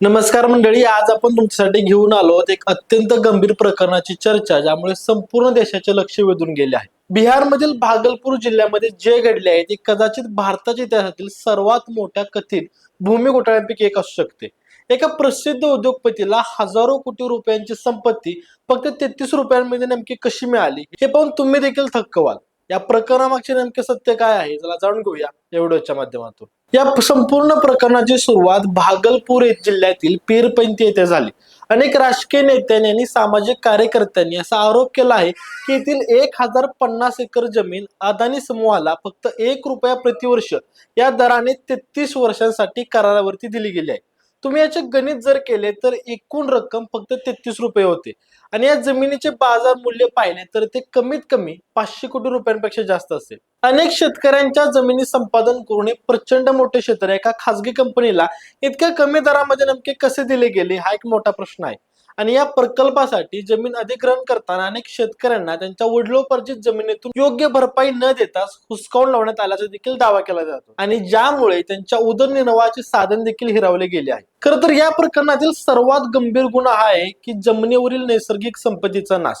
नमस्कार मंडळी आज आपण तुमच्यासाठी घेऊन आलो आहोत एक अत्यंत गंभीर प्रकरणाची चर्चा ज्यामुळे संपूर्ण देशाचे लक्ष वेधून गेले आहे. बिहारमधील भागलपूर जिल्ह्यामध्ये जे घडले आहे ते कदाचित भारताच्या इतिहासातील सर्वात मोठ्या कथित भूमी घोटाळ्यांपैकी एक असू शकते. एका प्रसिद्ध उद्योगपतीला हजारो कोटी रुपयांची संपत्ती फक्त तेहतीस रुपयांमध्ये नेमकी कशी मिळाली हे पाहून तुम्ही देखील थक्क व्हाल. या प्रकरणामागचे नेमके सत्य काय आहे? चला जाणून घेऊया या व्हिडिओच्या माध्यमातून. या संपूर्ण प्रकरणाची सुरुवात भागलपूर जिल्ह्यातील पीरपंथी येथे झाली. अनेक राजकीय नेत्यांनी आणि सामाजिक कार्यकर्त्यांनी असा आरोप केला आहे की येथील एक हजार पन्नास एकर जमीन अदानी समूहाला फक्त एक रुपया प्रतिवर्ष या दराने तेहतीस वर्षांसाठी करारावरती दिली गेली आहे. तुम्ही याचे गणित जर केले तर एकूण रक्कम फक्त तेहतीस रुपये होते. आणि या जमिनीचे बाजार मूल्य पाहिले तर ते कमीत कमी पाचशे कोटी रुपयांपेक्षा जास्त असेल. अनेक शेतकऱ्यांच्या जमिनी संपादन करून हे प्रचंड मोठे क्षेत्र एका खासगी कंपनीला इतक्या कमी दरामध्ये नेमके कसे दिले गेले हा एक मोठा प्रश्न आहे. आणि या प्रकल्पासाठी जमीन अधिग्रहण करताना अनेक शेतकऱ्यांना त्यांच्या वडिलोपार्जित जमिनीतून योग्य भरपाई न देताच हुसकावून लावण्यात आल्याचा देखील दावा केला जातो. आणि ज्यामुळे त्यांच्या उदरनिर्वाहाचे साधन देखील हिरावले गेले आहे. खर तर या प्रकरणातील सर्वात गंभीर गुन्हा हा आहे की जमिनीवरील नैसर्गिक संपत्तीचा नाश.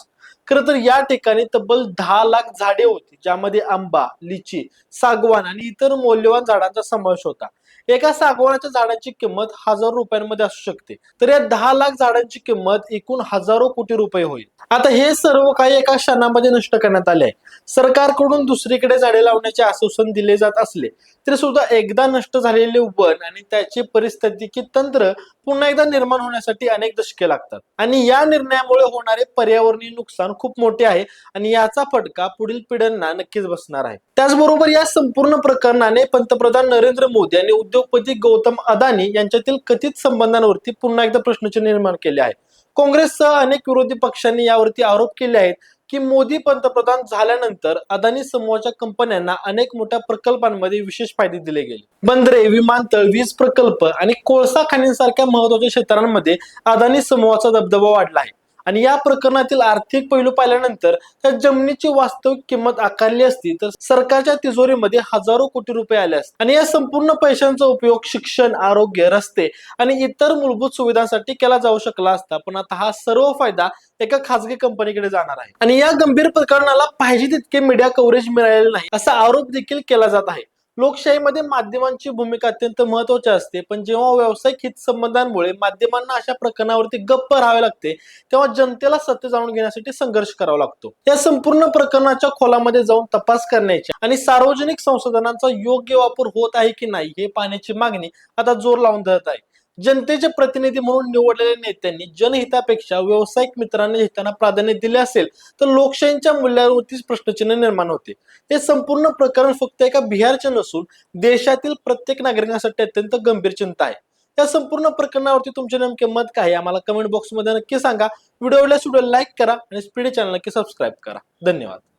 खरं तर या ठिकाणी तब्बल दहा लाख झाडे होती ज्यामध्ये आंबा लिची सागवान आणि इतर मौल्यवान झाडांचा समावेश होता. एका सागवानाच्या झाडांची किंमत हजारो रुपयांमध्ये असू शकते. तर या दहा लाख झाडांची किंमत एकूण हजारो कोटी रुपये होईल. आता हे सर्व काही एका क्षणामध्ये नष्ट करण्यात आले आहे. सरकारकडून दुसरीकडे झाडे लावण्याचे आश्वासन दिले जात असले तरी सुद्धा एकदा नष्ट झालेले वन आणि त्याचे परिस्थितीचे तंत्र पुन्हा एकदा निर्माण होण्यासाठी अनेक दशके लागतात. आणि या निर्णयामुळे होणारे पर्यावरणीय नुकसान खूप मोठे आहे आणि याचा फटका पुढील पिढ्यांना नक्कीच बसणार आहे. त्याचबरोबर या संपूर्ण प्रकरणाने पंतप्रधान नरेंद्र मोदी आणि उद्योगपती गौतम अदानी यांच्यातील कथित संबंधांवरती पुन्हा एकदा प्रश्नचिन्ह निर्माण केले आहे. काँग्रेससह अनेक विरोधी पक्षांनी यावरती आरोप केले आहेत की मोदी पंतप्रधान झाल्यानंतर अदानी समूहाच्या कंपन्यांना अनेक मोठ्या प्रकल्पांमध्ये विशेष फायदे दिले गेले. बंदरे विमानतळ वीज प्रकल्प आणि कोळसा खाणींसारख्या महत्त्वाच्या क्षेत्रांमध्ये अदानी समूहाचा दबदबा वाढला आहे. आणि या प्रकरणातील आर्थिक पैलू पाहिल्यानंतर त्या जमिनीची वास्तविक किंमत आकारली असती तर सरकारच्या तिजोरीमध्ये हजारो कोटी रुपये आले असते. आणि या संपूर्ण पैशांचा उपयोग शिक्षण आरोग्य रस्ते आणि इतर मूलभूत सुविधांसाठी केला जाऊ शकला असता. पण आता हा सर्व फायदा एका खासगी कंपनीकडे जाणार आहे. आणि या गंभीर प्रकरणाला पाहिजे तितके मीडिया कव्हरेज मिळालेले नाही असा आरोप देखील केला जात आहे. लोकशाहीमध्ये माध्यमांची भूमिका अत्यंत महत्वाची असते. पण जेव्हा व्यावसायिक हितसंबंधांमुळे माध्यमांना अशा प्रकरणावरती गप्प राहावे लागते तेव्हा जनतेला सत्य जाणून घेण्यासाठी संघर्ष करावा लागतो. या संपूर्ण प्रकरणाच्या खोलामध्ये जाऊन तपास करण्याची आणि सार्वजनिक संसाधनांचा योग्य वापर होत आहे की नाही हे पाहण्याची मागणी आता जोर लावून धरत आहे. जनतेचे प्रतिनिधी म्हणून निवडलेल्या नेत्यांनी जनहितापेक्षा व्यावसायिक मित्रांना हितांना प्राधान्य दिले असेल तर लोकशाहीच्या मूल्यावरतीच प्रश्नचिन्ह निर्माण होते. हे संपूर्ण प्रकरण फक्त एका बिहारचे नसून देशातील प्रत्येक नागरिकांसाठी अत्यंत गंभीर चिंता आहे. या संपूर्ण प्रकरणावरती तुमचे नेमके मत काय आम्हाला कमेंट बॉक्समध्ये नक्की सांगा. व्हिडिओला व्हिडिओ लाईक करा आणि स्पीड चॅनल नक्की सबस्क्राईब करा. धन्यवाद.